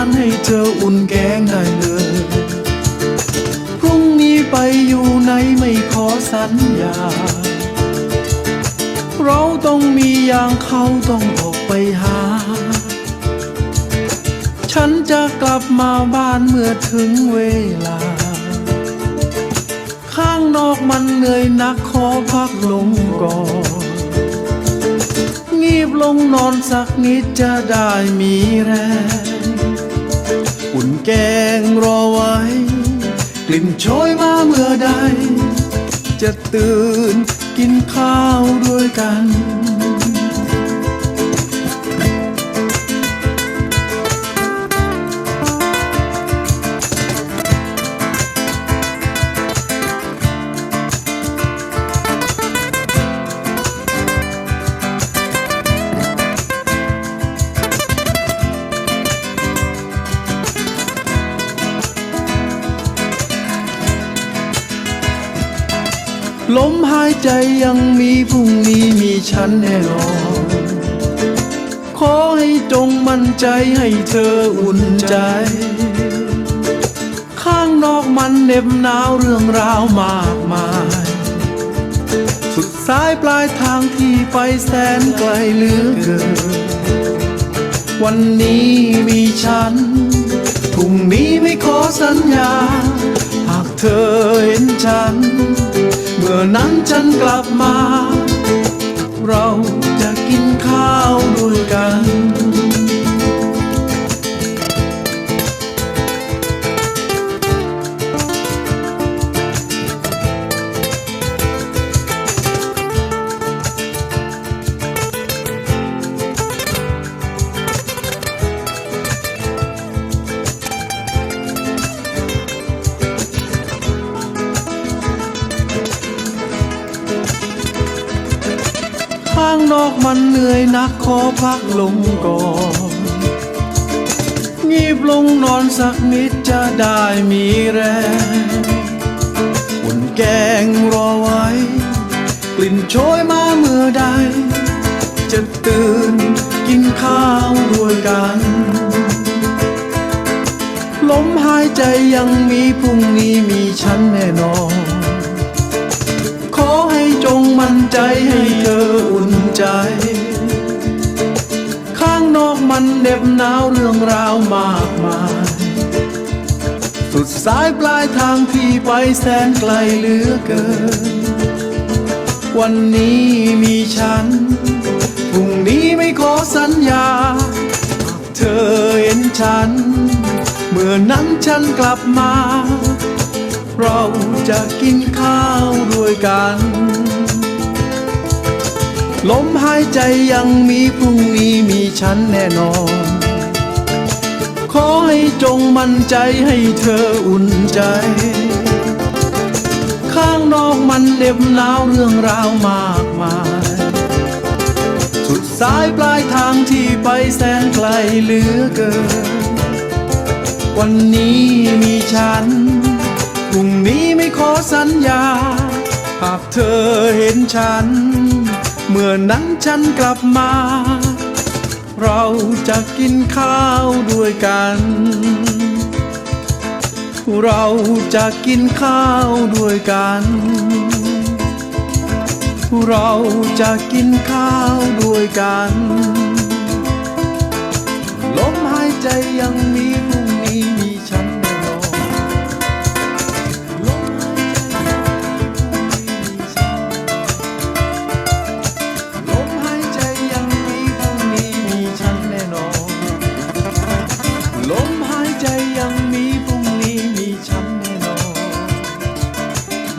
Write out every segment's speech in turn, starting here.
านให้เธออุ่นแกงได้เลย พรุ่งนี้ไปอยู่ไหนไม่ขอสัญญา เราต้องมีอย่างเขาต้องออกไปหา ฉันจะกลับมาบ้านเมื่อถึงเวลา ข้างนอกมันเหนื่อยนักขอพักลงก่อนงีบลงนอนสักนิดจะได้มีแรง แกงรอไว้ กลิ่นโชยมาเมื่อใด จะตื่นกินข้าวด้วยกัน ลมหายใจยังมีพรุ่งนี้มีฉันแน่นอนขอให้จงมั่นใจให้เธออุ่นใจ ข้างนอกมันเหน็บหนาวเรื่องราวมากมาย สุดสายปลายทางที่ไปแสนไกลเหลือเกิน วันนี้มีฉัน พรุ่งนี้ไม่ขอสัญญา หากเธอเห็นฉัน นั้นฉันกลับมา เรา นอกมันเหนื่อยนักขอพักลงก่อนงีบลงนอนสักนิดจะได้มีแรงอุ่นแกงรอไว้ กลิ่นโชยมาเมื่อใด จะตื่นกินข้าวด้วยกัน ลมหายใจยังมีพรุ่งนี้มีฉันแน่นอน งมั่นใจให้เธออุ่นใจ ข้างนอกมันเหน็บหนาวเรื่องราวมากมาย สุดสายปลายทางที่ไปแสนไกลเหลือเกิน วันนี้มีฉัน พรุ่งนี้ไม่ขอสัญญา เธอเห็นฉัน เมื่อนั้นฉันกลับมาเราจะกินข้าวด้วยกัน ลมหายใจยังมีพรุ่งนี้มีฉันแน่นอน ขอให้จงมั่นใจให้เธออุ่นใจ ข้างนอกมันเหน็บหนาวเรื่องราวมากมาย สุดสายปลายทางที่ไปแสนไกลเหลือเกิน วันนี้มีฉัน พรุ่งนี้ไม่ขอสัญญา หากเธอเห็นฉัน เมื่อนั้นฉันกลับมา เราจะกินข้าวด้วยกัน เราจะกินข้าวด้วยกัน เราจะกินข้าวด้วยกัน ลมหายใจยังมี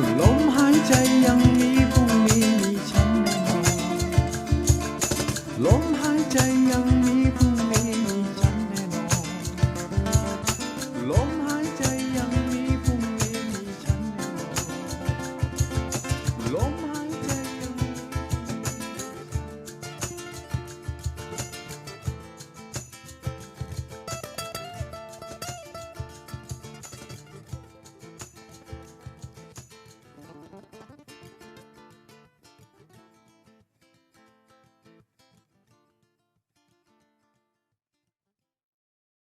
to